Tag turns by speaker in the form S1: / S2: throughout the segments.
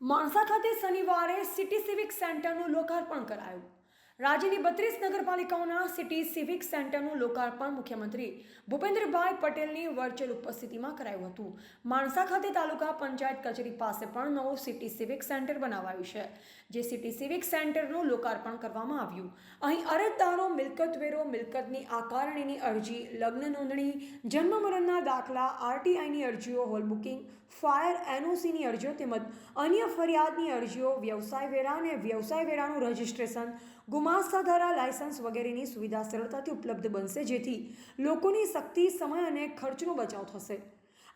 S1: માણસા ખાતે શનિવારે city civic સેન્ટરનું લોકાર્પણ કરાયું. રાજ્યની બત્રીસ નગરપાલિકાઓના સિટી સિવિક સેન્ટરનું લોકાર્પણ મુખ્યમંત્રી ભૂપેન્દ્રભાઈ પટેલની વર્ચ્યુઅલ ઉપસ્થિતિમાં કરાયું હતું. માણસા ખાતે તાલુકા પંચાયત કચેરી પાસે પણ નવું સિટી સિવિક સેન્ટર બનાવાયું છે, જે સિટી સિવિક સેન્ટરનું લોકાર્પણ કરવામાં આવ્યું. અહીં અરજદારો મિલકત વેરો મિલકતની આકારણીની અરજી, લગ્ન નોંધણી, જન્મ મરણના દાખલા, આરટીઆઈની અરજીઓ, હોલ બુકિંગ, ફાયર એનઓસીની અરજીઓ તેમજ અન્ય ફરિયાદની અરજીઓ, વ્યવસાય વેરા અને વ્યવસાય વેરાનું રજિસ્ટ્રેશન ગુમાસ્તા ધારા લાયસન્સ વગેરેની સુવિધા સરળતાથી ઉપલબ્ધ બનશે, જેથી લોકોની શક્તિ, સમય અને ખર્ચનો બચાવ થશે.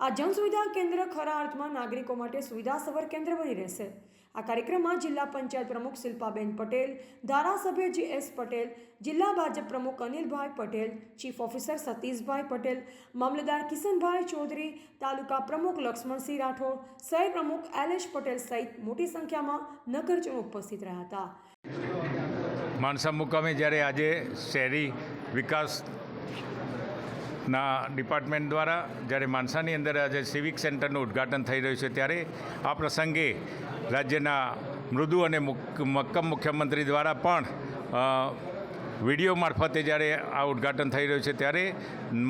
S1: આ જન સુવિધા કેન્દ્ર ખરા અર્થમાં નાગરિકો માટે સુવિધાસભર કેન્દ્ર બની રહેશે. આ કાર્યક્રમમાં જિલ્લા પંચાયત પ્રમુખ શિલ્પાબેન પટેલ, ધારાસભ્ય જી એસ પટેલ, જિલ્લા ભાજપ પ્રમુખ અનિલભાઈ પટેલ, ચીફ ઓફિસર સતીશભાઈ પટેલ, મામલતદાર કિશનભાઈ ચૌધરી, તાલુકા પ્રમુખ લક્ષ્મણસિંહ રાઠોડ, સહ પ્રમુખ એલેશ પટેલ સહિત મોટી સંખ્યામાં નગરજનો ઉપસ્થિત રહ્યા હતા.
S2: માણસા મુકામે જ્યારે આજે શહેરી વિકાસના ડિપાર્ટમેન્ટ દ્વારા જ્યારે માણસાની અંદર આજે સિવિક સેન્ટરનું ઉદ્ઘાટન થઈ રહ્યું છે, ત્યારે આ પ્રસંગે રાજ્યના મૃદુ અને મુક- મક્કમ મુખ્યમંત્રી દ્વારા પણ વીડિયો મારફતે જ્યારે આ ઉદ્ઘાટન થઈ રહ્યું છે, ત્યારે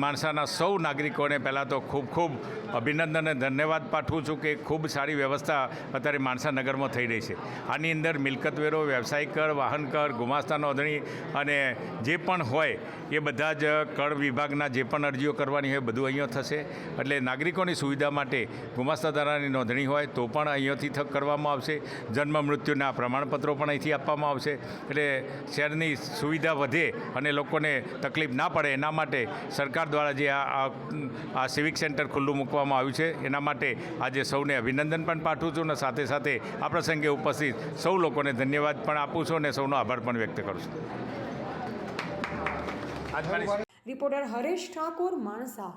S2: માણસાના સૌ નાગરિકોને પહેલાં તો ખૂબ ખૂબ અભિનંદન અને ધન્યવાદ પાઠવું છું કે ખૂબ સારી વ્યવસ્થા અત્યારે માણસા નગરમાં થઈ રહી છે. આની અંદર મિલકત વેરો વ્યવસાયિક કર, વાહન કર ગુમાસ્તા નોંધણી અને જે પણ હોય એ બધા જ કર વિભાગના જે પણ અરજીઓ કરવાની હોય બધું અહીંયા થશે. એટલે નાગરિકોની સુવિધા માટે ગુમાસ્તા ધારાની નોંધણી હોય તો પણ અહીંયાથી થક કરવામાં આવશે. જન્મ, મૃત્યુના પ્રમાણપત્રો પણ અહીંથી આપવામાં આવશે. એટલે શહેરની સુવિધા વધે અને લોકોને તકલીફ ના પડે એના માટે સરકાર દ્વારા જે આ આ- સિવિક સેન્ટર ખુલ્લું મૂકવામાં આવ્યું છે એના માટે આજે સૌને અભિનંદન પણ પાઠવું છું અને સાથે સાથે આ પ્રસંગે ઉપસ્થિત સૌ લોકોને ધન્યવાદ પણ આપું છું અને સૌનો આભાર પણ વ્યક્ત કરું છું.
S1: રિપોર્ટર હરેશ ઠાકોર માણસા.